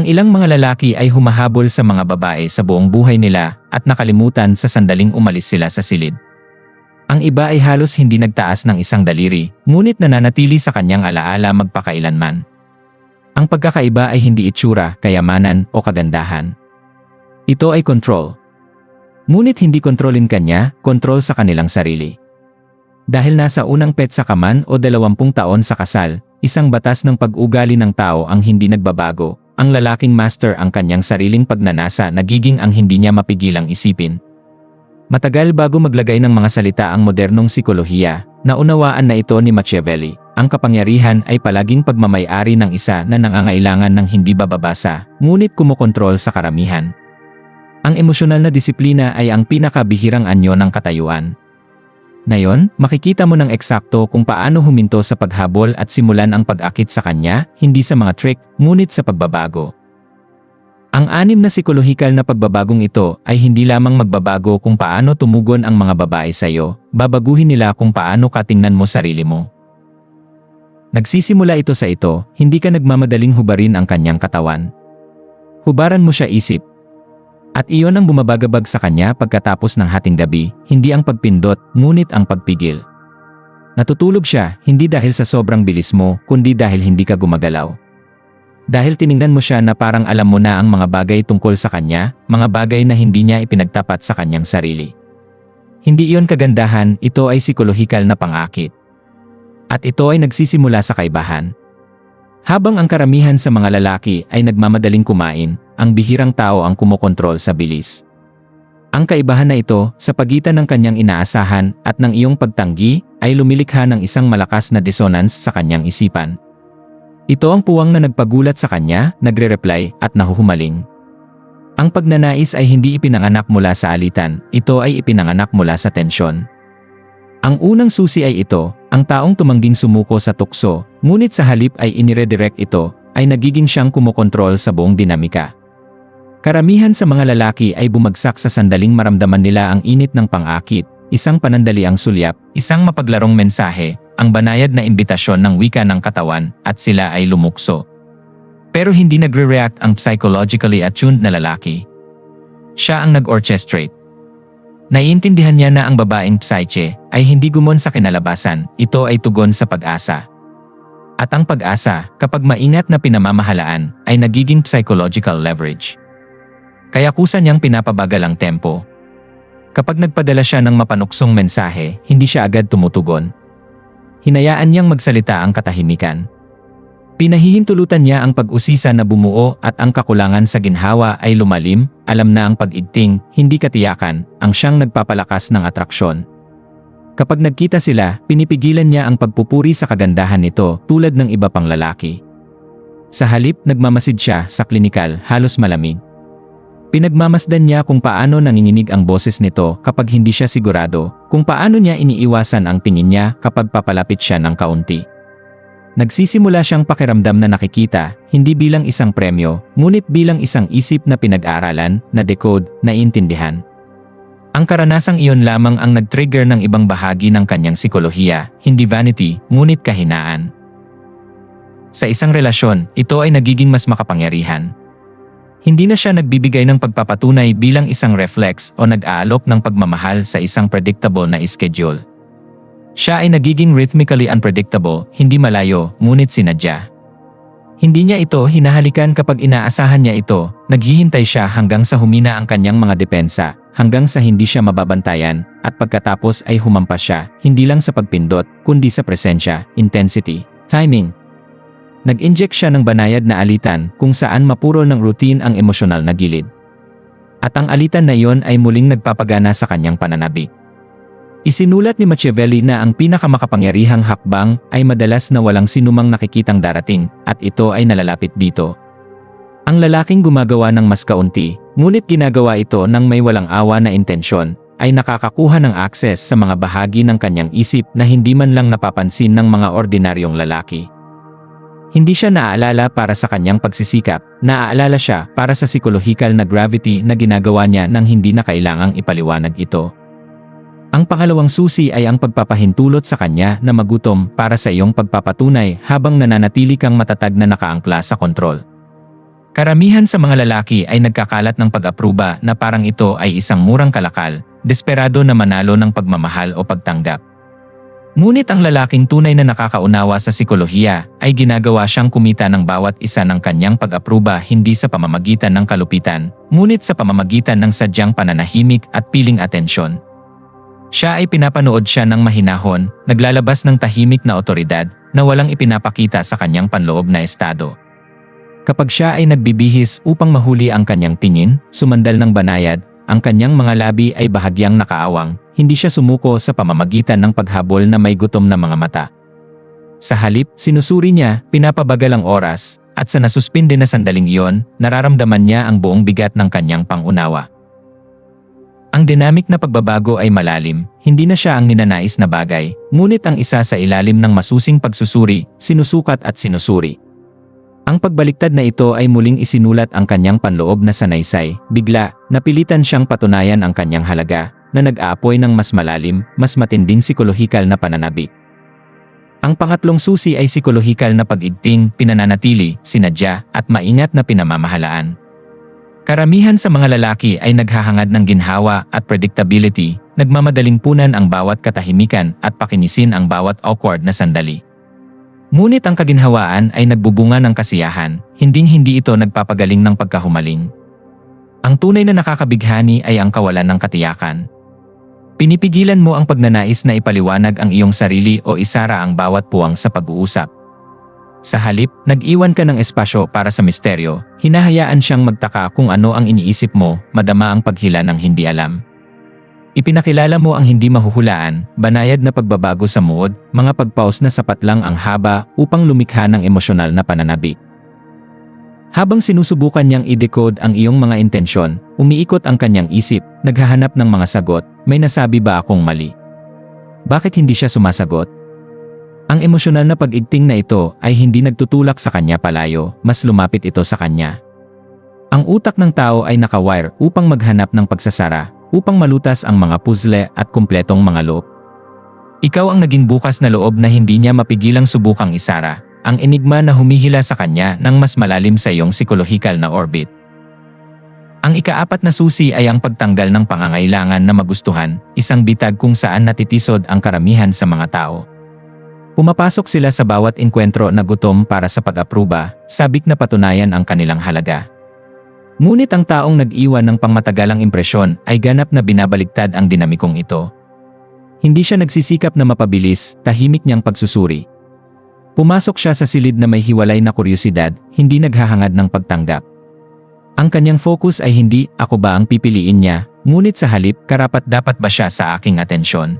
Ang ilang mga lalaki ay humahabol sa mga babae sa buong buhay nila at nakalimutan sa sandaling umalis sila sa silid. Ang iba ay halos hindi nagtaas ng isang daliri, ngunit nananatili sa kanyang alaala magpakailanman. Ang pagkakaiba ay hindi itsura, kayamanan o kagandahan. Ito ay control. Ngunit hindi kontrolin kanya, kontrol sa kanilang sarili. Dahil nasa unang petsa ka man o dalawampung taon sa kasal, isang batas ng pag-ugali ng tao ang hindi nagbabago, ang lalaking master ang kanyang sariling pagnanasa nagiging ang hindi niya mapigilang isipin. Matagal bago maglagay ng mga salita ang modernong sikolohiya, naunawaan na ito ni Machiavelli. Ang kapangyarihan ay palaging pagmamayari ng isa na nangangailangan ng hindi bababasa, ngunit kumokontrol sa karamihan. Ang emosyonal na disiplina ay ang pinakabihirang anyo ng katayuan. Ngayon, makikita mo ng eksakto kung paano huminto sa paghabol at simulan ang pag-akit sa kanya, hindi sa mga trick, ngunit sa pagbabago. Ang anim na psikolohikal na pagbabagong ito ay hindi lamang magbabago kung paano tumugon ang mga babae sa iyo, babaguhin nila kung paano ka tingnan mo sarili mo. Nagsisimula ito sa ito, hindi ka nagmamadaling hubarin ang kanyang katawan. Hubaran mo siya isip. At iyon ang bumabagabag sa kanya pagkatapos ng hating gabi, hindi ang pagpindot, ngunit ang pagpigil. Natutulog siya, hindi dahil sa sobrang bilis mo, kundi dahil hindi ka gumagalaw. Dahil tiningnan mo siya na parang alam mo na ang mga bagay tungkol sa kanya, mga bagay na hindi niya ipinagtapat sa kanyang sarili. Hindi iyon kagandahan, ito ay psikolohikal na pangakit. At ito ay nagsisimula sa kaibahan. Habang ang karamihan sa mga lalaki ay nagmamadaling kumain, ang bihirang tao ang kumokontrol sa bilis. Ang kaibahan na ito, sa pagitan ng kanyang inaasahan at ng iyong pagtanggi, ay lumilikha ng isang malakas na dissonance sa kanyang isipan. Ito ang puwang na nagpagulat sa kanya, nagre-reply, at nahuhumaling. Ang pagnanais ay hindi ipinanganak mula sa alitan, ito ay ipinanganak mula sa tensyon. Ang unang susi ay ito, ang taong tumangging sumuko sa tukso, ngunit sa halip ay iniredirect ito, ay nagiging siyang kumokontrol sa buong dinamika. Karamihan sa mga lalaki ay bumagsak sa sandaling maramdaman nila ang init ng pang-akit, isang panandaliang sulyap, isang mapaglarong mensahe, ang banayad na imbitasyon ng wika ng katawan at sila ay lumukso. Pero hindi nagre-react ang psychologically attuned na lalaki. Siya ang nag-orchestrate. Naiintindihan niya na ang babaeng psyche ay hindi gumon sa kinalabasan, ito ay tugon sa pag-asa. At ang pag-asa, kapag maingat na pinamamahalaan, ay nagiging psychological leverage. Kaya kusa niyang pinapabagal ang tempo. Kapag nagpadala siya ng mapanuksong mensahe, hindi siya agad tumutugon, Hinayaan niyang magsalita ang katahimikan. Pinahihintulutan niya ang pag-usisa na bumuo at ang kakulangan sa ginhawa ay lumalim, alam na ang pag-igting, hindi katiyakan, ang siyang nagpapalakas ng atraksyon. Kapag nagkita sila, pinipigilan niya ang pagpupuri sa kagandahan nito tulad ng iba pang lalaki. Sa halip, nagmamasid siya sa klinikal, halos malamig. Pinagmamasdan niya kung paano nanginginig ang boses nito kapag hindi siya sigurado, kung paano niya iniiwasan ang tingin niya kapag papalapit siya ng kaunti. Nagsisimula siyang pakiramdam na nakikita, hindi bilang isang premyo, ngunit bilang isang isip na pinag-aralan, na decode, na intindihan. Ang karanasang iyon lamang ang nag-trigger ng ibang bahagi ng kanyang sikolohiya, hindi vanity, ngunit kahinaan. Sa isang relasyon, ito ay nagiging mas makapangyarihan, hindi na siya nagbibigay ng pagpapatunay bilang isang reflex o nag-aalok ng pagmamahal sa isang predictable na schedule. Siya ay nagiging rhythmically unpredictable, hindi malayo, ngunit sinadya. Hindi niya ito hinahalikan kapag inaasahan niya ito, naghihintay siya hanggang sa humina ang kanyang mga depensa, hanggang sa hindi siya mababantayan, at pagkatapos ay humampas siya, hindi lang sa pagpindot, kundi sa presensya, intensity, timing, Nag-inject siya ng banayad na alitan kung saan mapuro ng routine ang emosyonal na gilid. At ang alitan na iyon ay muling nagpapagana sa kanyang pananabik. Isinulat ni Machiavelli na ang pinakamakapangyarihang hakbang ay madalas na walang sinumang nakikitang darating at ito ay nalalapit dito. Ang lalaking gumagawa ng mas kaunti, ngunit ginagawa ito ng may walang awa na intensyon, ay nakakakuha ng akses sa mga bahagi ng kanyang isip na hindi man lang napapansin ng mga ordinaryong lalaki. Hindi siya naaalala para sa kanyang pagsisikap, naaalala siya para sa psikolohikal na gravity na ginagawa niya nang hindi na kailangang ipaliwanag ito. Ang pangalawang susi ay ang pagpapahintulot sa kanya na magutom para sa iyong pagpapatunay habang nananatili kang matatag na nakaangkla sa kontrol. Karamihan sa mga lalaki ay nagkakalat ng pag-apruba na parang ito ay isang murang kalakal, desperado na manalo ng pagmamahal o pagtanggap. Ngunit ang lalaking tunay na nakakaunawa sa sikolohiya ay ginagawa siyang kumita ng bawat isa ng kanyang pag-apruba hindi sa pamamagitan ng kalupitan, ngunit sa pamamagitan ng sadyang pananahimik at piling atensyon. Siya ay pinapanood siya ng mahinahon, naglalabas ng tahimik na otoridad na walang ipinapakita sa kanyang panloob na estado. Kapag siya ay nagbibihis upang mahuli ang kanyang tingin, sumandal ng banayad, ang kanyang mga labi ay bahagyang nakaawang, hindi siya sumuko sa pamamagitan ng paghabol na may gutom na mga mata. Sa halip, sinusuri niya, pinapabagal ang oras, at sa nasuspinde na sandaling iyon, nararamdaman niya ang buong bigat ng kanyang pangunawa. Ang dinamik na pagbabago ay malalim, hindi na siya ang ninanais na bagay, ngunit ang isa sa ilalim ng masusing pagsusuri, sinusukat at sinusuri. Ang pagbaliktad na ito ay muling isinulat ang kanyang panloob na sanaysay, bigla, napilitan siyang patunayan ang kanyang halaga, na nag-aapoy ng mas malalim, mas matinding psikolohikal na pananabi. Ang pangatlong susi ay psikolohikal na pag-igting, pinananatili, sinadya, at maingat na pinamamahalaan. Karamihan sa mga lalaki ay naghahangad ng ginhawa at predictability, nagmamadaling punan ang bawat katahimikan at pakinisin ang bawat awkward na sandali. Ngunit ang kaginhawaan ay nagbubunga ng kasiyahan, hinding-hindi ito nagpapagaling ng pagkahumaling. Ang tunay na nakakabighani ay ang kawalan ng katiyakan. Pinipigilan mo ang pagnanais na ipaliwanag ang iyong sarili o isara ang bawat puwang sa pag-uusap. Sa halip, nag-iwan ka ng espasyo para sa misteryo, hinahayaan siyang magtaka kung ano ang iniisip mo, madama ang paghila ng hindi alam. Ipinakilala mo ang hindi mahuhulaan, banayad na pagbabago sa mood, mga pagpaus na sapat lang ang haba upang lumikha ng emosyonal na pananabi. Habang sinusubukan niyang i-decode ang iyong mga intensyon, umiikot ang kanyang isip, naghahanap ng mga sagot, may nasabi ba akong mali? Bakit hindi siya sumasagot? Ang emosyonal na pag-igting na ito ay hindi nagtutulak sa kanya palayo, mas lumapit ito sa kanya. Ang utak ng tao ay nakawire upang maghanap ng pagsasara, upang malutas ang mga puzzle at kumpletong mga loop. Ikaw ang naging bukas na loob na hindi niya mapigilang subukang isara, ang enigma na humihila sa kanya ng mas malalim sa iyong psikolohikal na orbit. Ang ikaapat na susi ay ang pagtanggal ng pangangailangan na magustuhan, isang bitag kung saan natitisod ang karamihan sa mga tao. Pumapasok sila sa bawat enkwentro na gutom para sa pag-apruba, sabik na patunayan ang kanilang halaga. Ngunit ang taong nag-iwan ng pangmatagalang impresyon ay ganap na binabaligtad ang dinamikong ito. Hindi siya nagsisikap na mapabilis, tahimik niyang pagsusuri. Pumasok siya sa silid na may hiwalay na kuryosidad, hindi naghahangad ng pagtanggap. Ang kanyang focus ay hindi, ako ba ang pipiliin niya, ngunit sa halip, karapat dapat ba siya sa aking atensyon.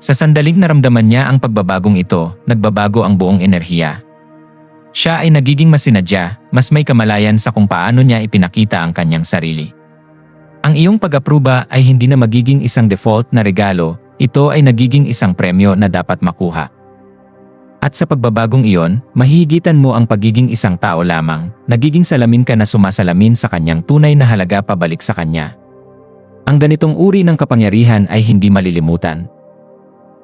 Sa sandaling naramdaman niya ang pagbabagong ito, nagbabago ang buong enerhiya. Siya ay nagiging masinadya, mas may kamalayan sa kung paano niya ipinakita ang kanyang sarili. Ang iyong pag-apruba ay hindi na magiging isang default na regalo, ito ay nagiging isang premyo na dapat makuha. At sa pagbabagong iyon, mahihigitan mo ang pagiging isang tao lamang, nagiging salamin ka na sumasalamin sa kanyang tunay na halaga pabalik sa kanya. Ang ganitong uri ng kapangyarihan ay hindi malilimutan,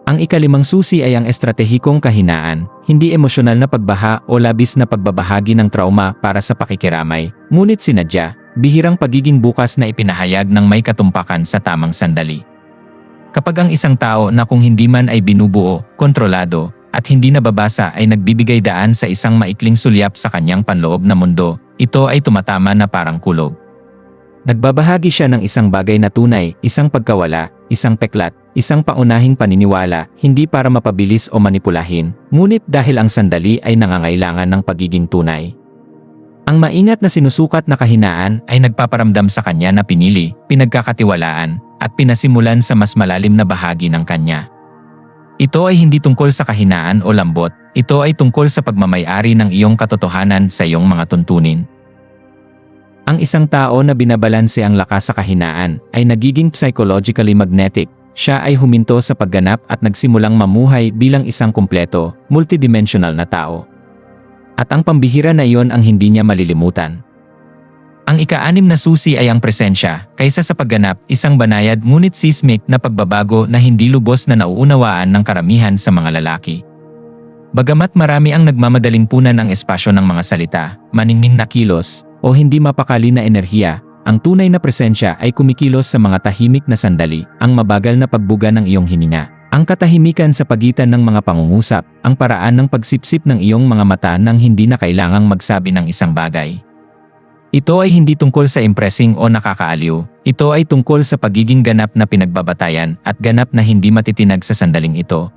ang ikalimang susi ay ang estratehikong kahinaan, hindi emosyonal na pagbaha o labis na pagbabahagi ng trauma para sa pakikiramay, ngunit sinadya, bihirang pagiging bukas na ipinahayag ng may katumpakan sa tamang sandali. Kapag ang isang tao na kung hindi man ay binubuo, kontrolado, at hindi nababasa ay nagbibigay daan sa isang maikling sulyap sa kanyang panloob na mundo, ito ay tumatama na parang kulog. Nagbabahagi siya ng isang bagay na tunay, isang pagkawala, isang peklat, isang paunahing paniniwala, hindi para mapabilis o manipulahin, ngunit dahil ang sandali ay nangangailangan ng pagiging tunay. Ang maingat na sinusukat na kahinaan ay nagpaparamdam sa kanya na pinili, pinagkakatiwalaan, at pinasimulan sa mas malalim na bahagi ng kanya. Ito ay hindi tungkol sa kahinaan o lambot, ito ay tungkol sa pagmamayari ng iyong katotohanan sa iyong mga tuntunin. Ang isang tao na binabalanse ang lakas sa kahinaan ay nagiging psychologically magnetic. Siya ay huminto sa pagganap at nagsimulang mamuhay bilang isang kumpleto, multidimensional na tao. At ang pambihira na iyon ang hindi niya malilimutan. Ang ika-anim na susi ay ang presensya, kaysa sa pagganap, isang banayad ngunit seismic na pagbabago na hindi lubos na nauunawaan ng karamihan sa mga lalaki. Bagamat marami ang nagmamadaling punan ang espasyo ng mga salita, maningning na kilos, o hindi mapakali na enerhiya, ang tunay na presensya ay kumikilos sa mga tahimik na sandali, ang mabagal na pagbuga ng iyong hininga. Ang katahimikan sa pagitan ng mga pangungusap, ang paraan ng pagsipsip ng iyong mga mata nang hindi na kailangang magsabi ng isang bagay. Ito ay hindi tungkol sa impressing o nakakaaliw. Ito ay tungkol sa pagiging ganap na pinagbabatayan at ganap na hindi matitinag sa sandaling ito.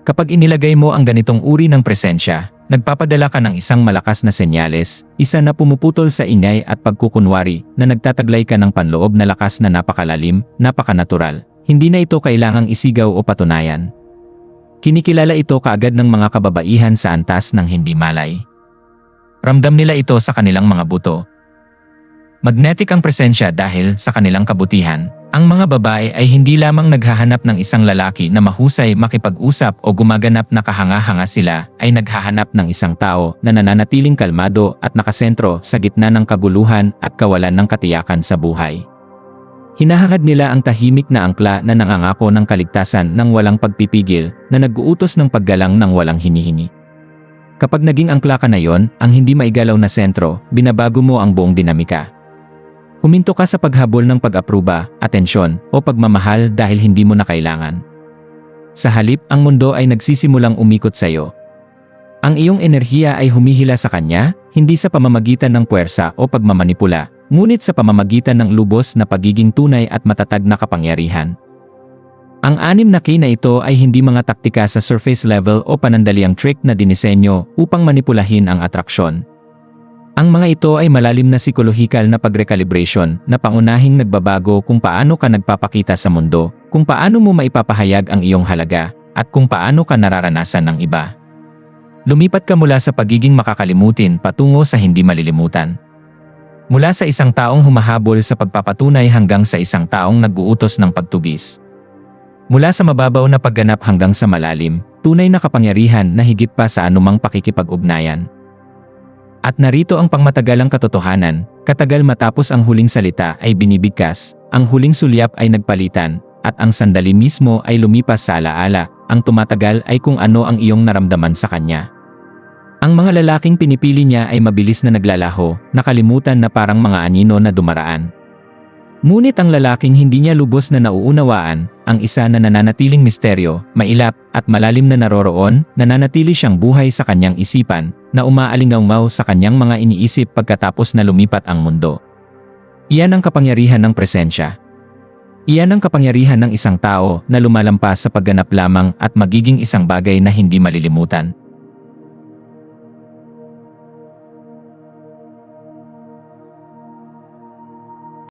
Kapag inilagay mo ang ganitong uri ng presensya, nagpapadala ka ng isang malakas na senyales, isa na pumuputol sa ingay at pagkukunwari na nagtataglay ka ng panloob na lakas na napakalalim, napakanatural. Hindi na ito kailangang isigaw o patunayan. Kinikilala ito kaagad ng mga kababaihan sa antas ng hindi malay. Ramdam nila ito sa kanilang mga buto. Magnetic ang presensya dahil sa kanilang kabutihan, ang mga babae ay hindi lamang naghahanap ng isang lalaki na mahusay makipag-usap o gumaganap na kahanga-hanga sila, ay naghahanap ng isang tao na nananatiling kalmado at nakasentro sa gitna ng kaguluhan at kawalan ng katiyakan sa buhay. Hinahangad nila ang tahimik na angkla na nangangako ng kaligtasan ng walang pagpipigil na nag-uutos ng paggalang ng walang hinihingi. Kapag naging angkla ka na yon, ang hindi maigalaw na sentro, binabago mo ang buong dinamika. Huminto ka sa paghabol ng pag-apruba, atensyon, o pagmamahal dahil hindi mo na kailangan. Sa halip, ang mundo ay nagsisimulang umikot sa iyo. Ang iyong enerhiya ay humihila sa kanya, hindi sa pamamagitan ng puwersa o pagmamanipula, ngunit sa pamamagitan ng lubos na pagiging tunay at matatag na kapangyarihan. Ang anim na key na ito ay hindi mga taktika sa surface level o panandaliang trick na dinisenyo upang manipulahin ang atraksyon. Ang mga ito ay malalim na psikolohikal na pagrecalibration na pangunahing nagbabago kung paano ka nagpapakita sa mundo, kung paano mo maipapahayag ang iyong halaga, at kung paano ka nararanasan ng iba. Lumipat ka mula sa pagiging makakalimutin patungo sa hindi malilimutan. Mula sa isang taong humahabol sa pagpapatunay hanggang sa isang taong nag-uutos ng pagtubis. Mula sa mababaw na pagganap hanggang sa malalim, tunay na kapangyarihan na higit pa sa anumang pakikipag-ugnayan. At narito ang pangmatagalang katotohanan, katagal matapos ang huling salita ay binibigkas, ang huling sulyap ay nagpalitan, at ang sandali mismo ay lumipas sa alaala, ang tumatagal ay kung ano ang iyong naramdaman sa kanya. Ang mga lalaking pinipili niya ay mabilis na naglalaho, nakalimutan na parang mga anino na dumaraan. Ngunit ang lalaking hindi niya lubos na nauunawaan, ang isa na nananatiling misteryo, mailap, at malalim na naroroon, nananatili siyang buhay sa kanyang isipan, na umaalingaw sa kanyang mga iniisip pagkatapos na lumipat ang mundo. Iyan ang kapangyarihan ng presensya. Iyan ang kapangyarihan ng isang tao na lumalampas sa pagganap lamang at magiging isang bagay na hindi malilimutan.